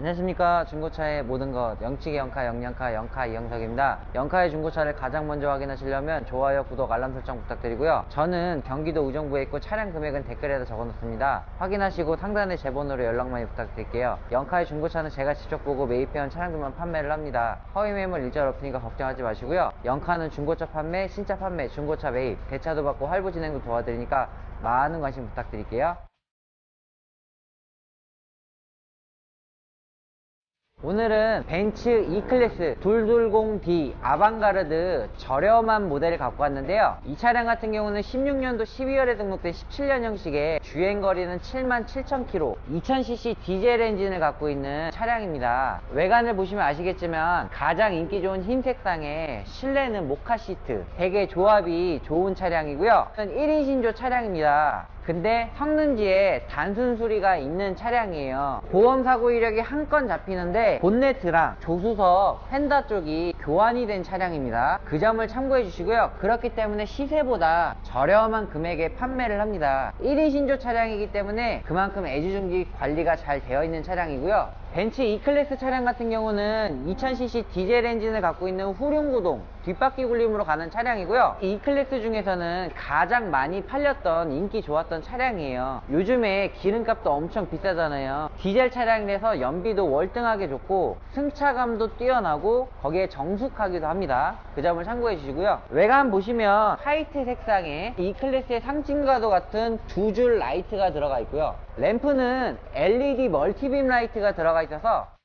안녕하십니까. 중고차의 모든 것. 영치기 영카 영양카 영카 이영석입니다. 영카의 중고차를 가장 먼저 확인하시려면 좋아요 구독 알람 설정 부탁드리고요. 저는 경기도 의정부에 있고 차량 금액은 댓글에다 적어놓습니다. 확인하시고 상단의 제 번호로 연락 많이 부탁드릴게요. 영카의 중고차는 제가 직접 보고 매입해온 차량들만 판매를 합니다. 허위 매물 일절 없으니까 걱정하지 마시고요. 영카는 중고차 판매 신차 판매 중고차 매입 대차도 받고 할부 진행도 도와드리니까 많은 관심 부탁드릴게요 오늘은 벤츠 E클래스 220D 아방가르드 저렴한 모델을 갖고 왔는데요. 이 차량 같은 경우는 16년도 12월에 등록된 17년형식의 주행거리는 77,000km, 2000cc 디젤 엔진을 갖고 있는 차량입니다. 외관을 보시면 아시겠지만 가장 인기 좋은 흰 색상의 실내는 모카 시트, 되게 조합이 좋은 차량이고요. 1인 신조 차량입니다. 근데 성능지에 단순 수리가 있는 차량이에요. 보험 사고 이력이 한 건 잡히는데 본네트랑 조수석 펜다 쪽이 교환이 된 차량입니다. 그 점을 참고해 주시고요. 그렇기 때문에 시세보다 저렴한 금액에 판매를 합니다. 1인 신조 차량이기 때문에 그만큼 애지중지 관리가 잘 되어 있는 차량이고요. 벤츠 E클래스 차량 같은 경우는 2000cc 디젤 엔진을 갖고 있는 후륜구동 뒷바퀴 굴림으로 가는 차량이고요. E클래스 중에서는 가장 많이 팔렸던 인기 좋았던 차량이에요. 요즘에 기름값도 엄청 비싸잖아요. 디젤 차량이라서 연비도 월등하게 좋고 승차감도 뛰어나고 거기에 정숙하기도 합니다. 그 점을 참고해 주시고요. 외관 보시면 화이트 색상의 E클래스의 상징과도 같은 두 줄 라이트가 들어가 있고요. 램프는 LED 멀티빔 라이트가 들어가 있어서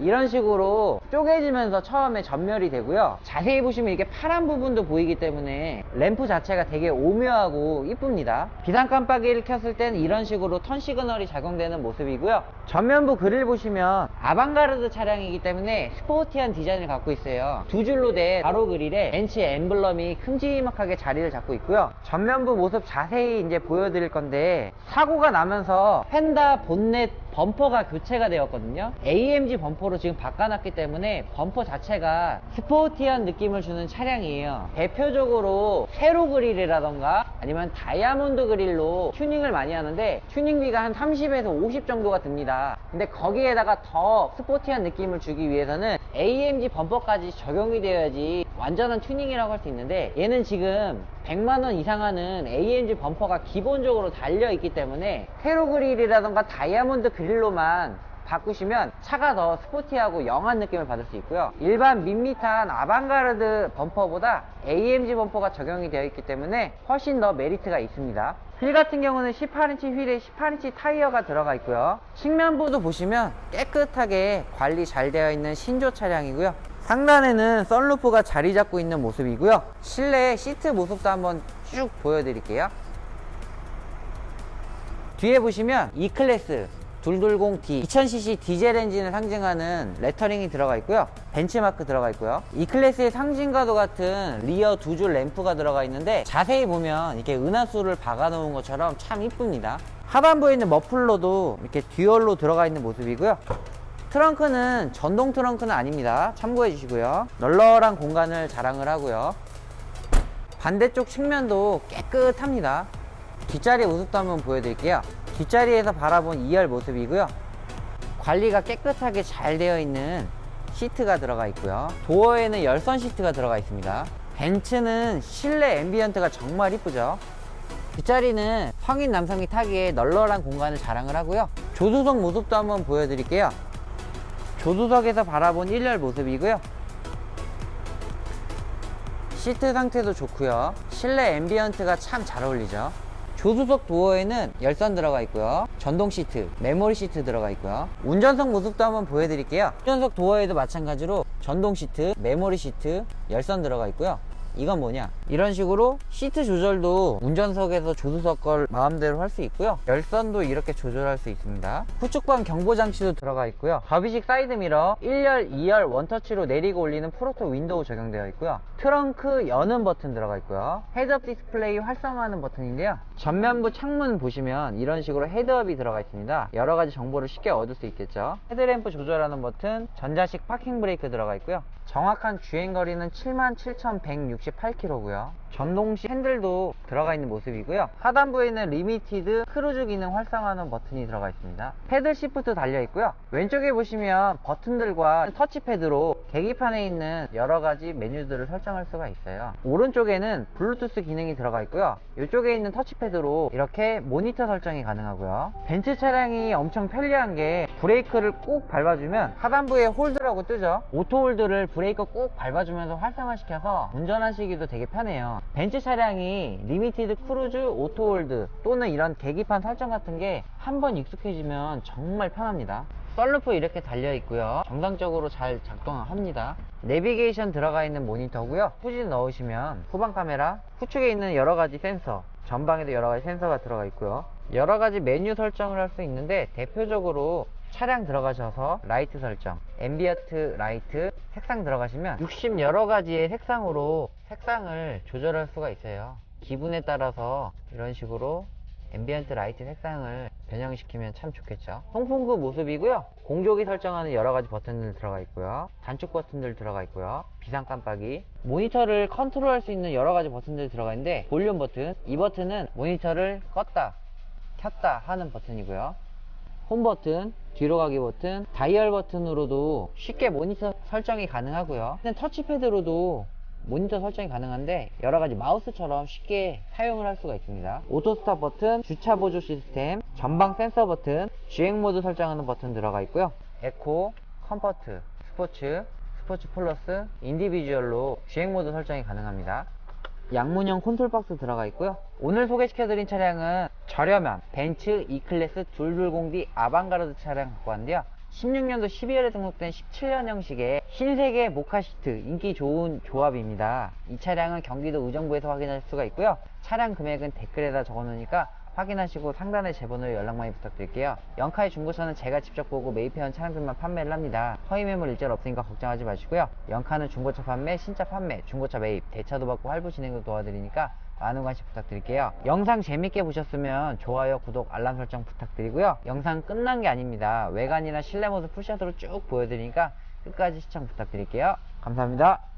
이런 식으로 쪼개지면서 처음에 전멸이 되고요. 자세히 보시면 이게 파란 부분도 보이기 때문에 램프 자체가 되게 오묘하고 이쁩니다. 비상 깜빡이를 켰을 땐 이런 식으로 턴 시그널이 작용되는 모습이고요. 전면부 그릴 보시면 아방가르드 차량이기 때문에 스포티한 디자인을 갖고 있어요. 두 줄로 된 가로 그릴에 벤츠 엠블럼이 큼지막하게 자리를 잡고 있고요. 전면부 모습 자세히 이제 보여드릴 건데 사고가 나면서 펜다 본넷 범퍼가 교체가 되었거든요. AMG 범퍼로 지금 바꿔놨기 때문에 범퍼 자체가 스포티한 느낌을 주는 차량이에요. 대표적으로 세로 그릴이라던가 아니면 다이아몬드 그릴로 튜닝을 많이 하는데 튜닝비가 한 30에서 50 정도가 듭니다. 근데 거기에다가 더 스포티한 느낌을 주기 위해서는 AMG 범퍼까지 적용이 되어야지 완전한 튜닝이라고 할 수 있는데 얘는 지금 100만원 이상 하는 AMG 범퍼가 기본적으로 달려있기 때문에 세로 그릴이라던가 다이아몬드 그릴로만 바꾸시면 차가 더 스포티하고 영한 느낌을 받을 수 있고요. 일반 밋밋한 아방가르드 범퍼보다 AMG 범퍼가 적용이 되어 있기 때문에 훨씬 더 메리트가 있습니다. 휠 같은 경우는 18인치 휠에 18인치 타이어가 들어가 있고요. 측면부도 보시면 깨끗하게 관리 잘 되어 있는 신조 차량이고요 상단에는 썬루프가 자리 잡고 있는 모습이고요. 실내 시트 모습도 한번 쭉 보여드릴게요. 뒤에 보시면 E클래스 220D 2000cc 디젤 엔진을 상징하는 레터링이 들어가 있고요. 벤치마크 들어가 있고요. E클래스의 상징과도 같은 리어 두 줄 램프가 들어가 있는데 자세히 보면 이렇게 은하수를 박아 놓은 것처럼 참 이쁩니다. 하반부에 있는 머플러도 이렇게 듀얼로 들어가 있는 모습이고요 트렁크는 전동 트렁크는 아닙니다. 참고해 주시고요. 널널한 공간을 자랑을 하고요. 반대쪽 측면도 깨끗합니다. 뒷자리 모습도 한번 보여드릴게요. 뒷자리에서 바라본 2열 모습이고요. 관리가 깨끗하게 잘 되어 있는 시트가 들어가 있고요. 도어에는 열선 시트가 들어가 있습니다. 벤츠는 실내 앰비언트가 정말 이쁘죠. 뒷자리는 성인 남성이 타기에 널널한 공간을 자랑을 하고요. 조수석 모습도 한번 보여드릴게요 조수석에서 바라본 1열 모습이고요. 시트 상태도 좋고요. 실내 앰비언트가 참 잘 어울리죠. 조수석 도어에는 열선 들어가 있고요. 전동 시트 메모리 시트 들어가 있고요. 운전석 모습도 한번 보여드릴게요. 운전석 도어에도 마찬가지로 전동 시트 메모리 시트 열선 들어가 있고요 이건 뭐냐? 이런 식으로 시트 조절도 운전석에서 조수석 걸 마음대로 할 수 있고요. 열선도 이렇게 조절할 수 있습니다. 후측방 경보 장치도 들어가 있고요. 접이식 사이드 미러 1열 2열 원터치로 내리고 올리는 프로토 윈도우 적용되어 있고요. 트렁크 여는 버튼 들어가 있고요. 헤드업 디스플레이 활성화하는 버튼인데요. 전면부 창문 보시면 이런 식으로 헤드업이 들어가 있습니다. 여러 가지 정보를 쉽게 얻을 수 있겠죠. 헤드램프 조절하는 버튼 전자식 파킹 브레이크 들어가 있고요 정확한 주행거리는 77,168km고요. 전동식 핸들도 들어가 있는 모습이고요. 하단부에는 리미티드 크루즈 기능 활성화하는 버튼이 들어가 있습니다. 패들 시프트 달려 있고요. 왼쪽에 보시면 버튼들과 터치패드로 계기판에 있는 여러 가지 메뉴들을 설정할 수가 있어요. 오른쪽에는 블루투스 기능이 들어가 있고요. 이쪽에 있는 터치패드로 이렇게 모니터 설정이 가능하고요. 벤츠 차량이 엄청 편리한 게 브레이크를 꾹 밟아주면 하단부에 홀드라고 뜨죠. 오토 홀드를 브레이크 꾹 밟아주면서 활성화시켜서 운전하시기도 되게 편해요. 벤츠 차량이 리미티드 크루즈 오토 홀드 또는 이런 계기판 설정 같은 게 한 번 익숙해지면 정말 편합니다. 썰루프 이렇게 달려 있고요. 정상적으로 잘 작동합니다. 내비게이션 들어가 있는 모니터고요. 후진 넣으시면 후방 카메라, 후측에 있는 여러 가지 센서, 전방에도 여러 가지 센서가 들어가 있고요. 여러 가지 메뉴 설정을 할 수 있는데 대표적으로 차량 들어가셔서 라이트 설정, 앰비어트 라이트, 색상 들어가시면 60 여러 가지의 색상으로 색상을 조절할 수가 있어요. 기분에 따라서 이런 식으로 앰비언트 라이트 색상을 변형시키면 참 좋겠죠. 송풍구 모습이고요. 공조기 설정하는 여러 가지 버튼들 들어가 있고요. 단축 버튼들 들어가 있고요. 비상 깜빡이. 모니터를 컨트롤할 수 있는 여러 가지 버튼들이 들어가 있는데 볼륨 버튼. 이 버튼은 모니터를 껐다, 켰다 하는 버튼이고요. 홈 버튼, 뒤로 가기 버튼, 다이얼 버튼으로도 쉽게 모니터 설정이 가능하고요. 터치패드로도 모니터 설정이 가능한데 여러 가지 마우스처럼 쉽게 사용을 할 수가 있습니다. 오토 스탑 버튼, 주차 보조 시스템, 전방 센서 버튼, 주행 모드 설정하는 버튼 들어가 있고요. 에코, 컴포트, 스포츠, 스포츠 플러스, 인디비주얼로 주행 모드 설정이 가능합니다. 양문형 콘솔 박스 들어가 있고요. 오늘 소개시켜드린 차량은 저렴한 벤츠 E클래스 220D 아방가르드 차량 갖고 왔는데요. 16년도 12월에 등록된 17년 형식의 흰색의 모카 시트 인기 좋은 조합입니다. 이 차량은 경기도 의정부에서 확인할 수가 있고요. 차량 금액은 댓글에다 적어놓으니까 확인하시고 상단에 제 번호로 연락 많이 부탁드릴게요. 영카의 중고차는 제가 직접 보고 매입해온 차량들만 판매를 합니다. 허위 매물 일절 없으니까 걱정하지 마시고요. 영카는 중고차 판매, 신차 판매, 중고차 매입, 대차도 받고 할부 진행도 도와드리니까 많은 관심 부탁드릴게요. 영상 재밌게 보셨으면 좋아요, 구독, 알람 설정 부탁드리고요. 영상 끝난 게 아닙니다. 외관이나 실내 모습 풀샷으로 쭉 보여드리니까 끝까지 시청 부탁드릴게요. 감사합니다.